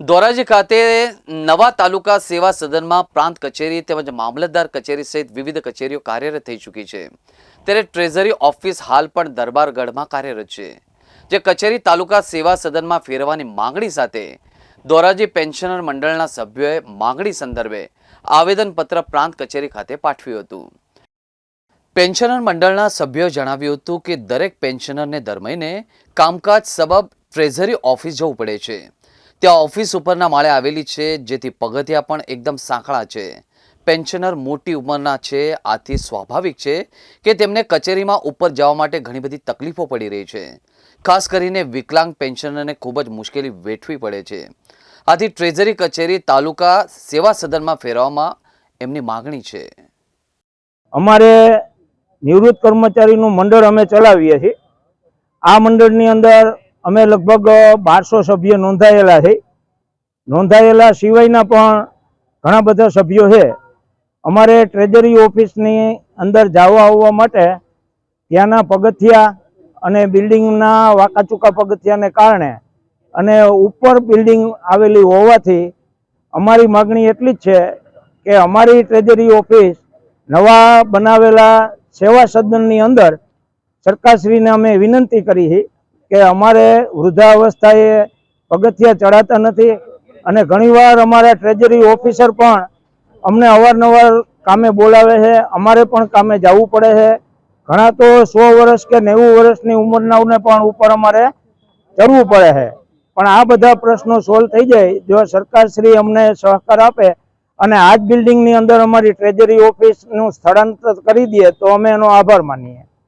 ધોરાજી ખાતે નવા તાલુકા સેવા સદનમાં પ્રાંત કચેરી તેમજ મામલતદાર કચેરી સહિત વિવિધ કચેરીઓ કાર્યરત થઈ ચૂકી છે. ત્યારે ટ્રેઝરી ઓફિસ હાલ પણ દરબારગઢમાં કાર્યરત છે. જે કચેરી તાલુકા સેવા સદનમાં ફેરવાની માંગણી સાથે ધોરાજી પેન્શનર મંડળના સભ્યોએ માંગણી સંદર્ભે આવેદનપત્ર પ્રાંત કચેરી ખાતે પાઠવ્યું હતું. પેન્શનર મંડળના સભ્યોએ જણાવ્યું હતું કે દરેક પેન્શનરને દર મહિને કામકાજ સબબ ટ્રેઝરી ઓફિસ જવું પડે છે. ત્યાં ઓફિસ ઉપરના માળે આવેલી છે, જેથી પગથિયા પણ એકદમ સાંકળા છે. પેન્શનર મોટી ઉંમરના છે, આથી સ્વાભાવિક છે કે તેમને કચેરીમાં ઉપર જવા માટે ઘણી બધી તકલીફો પડી રહી છે. ખાસ કરીને વિકલાંગ પેન્શનરને ખૂબ જ મુશ્કેલી વેઠવી પડે છે. આથી ટ્રેઝરી કચેરી તાલુકા સેવા સદનમાં ફેરવવામાં એમની માગણી છે. અમારે નિવૃત્ત કર્મચારીનું મંડળ અમે ચલાવીએ છીએ. આ મંડળની અંદર અમે લગભગ બારસો સભ્ય નોંધાયેલા છે. નોંધાયેલા સિવાયના પણ ઘણા બધા સભ્યો છે. અમારે ટ્રેજરી ઓફિસની અંદર જવા આવવા માટે ત્યાંના પગથિયા અને બિલ્ડિંગના વાંકાચૂકા પગથિયાને કારણે અને ઉપર બિલ્ડિંગ આવેલી હોવાથી અમારી માગણી એટલી જ છે કે અમારી ટ્રેજરી ઓફિસ નવા બનાવેલા સેવા સદનની અંદર સરકારશ્રીને અમે વિનંતી કરી છે. કે અમારે વૃદ્ધાવસ્થાએ પગથિયા ચડાતા નથી અને ઘણીવાર અમારા ટ્રેજરી ઓફિસર પણ અમને અવારનવાર કામે બોલાવે છે, અમારે પણ કામે જવું પડે છે. ઘણા તો સો વર્ષ કે નેવું વર્ષની ઉંમરનાઓને પણ ઉપર અમારે ચડવું પડે છે. પણ આ બધા પ્રશ્નો સોલ્વ થઈ જાય, જો સરકારશ્રી અમને સહકાર આપે અને આ જ બિલ્ડિંગની અંદર અમારી ટ્રેજરી ઓફિસનું સ્થળાંતર કરી દે, તો અમે એનો આભાર માનીએ.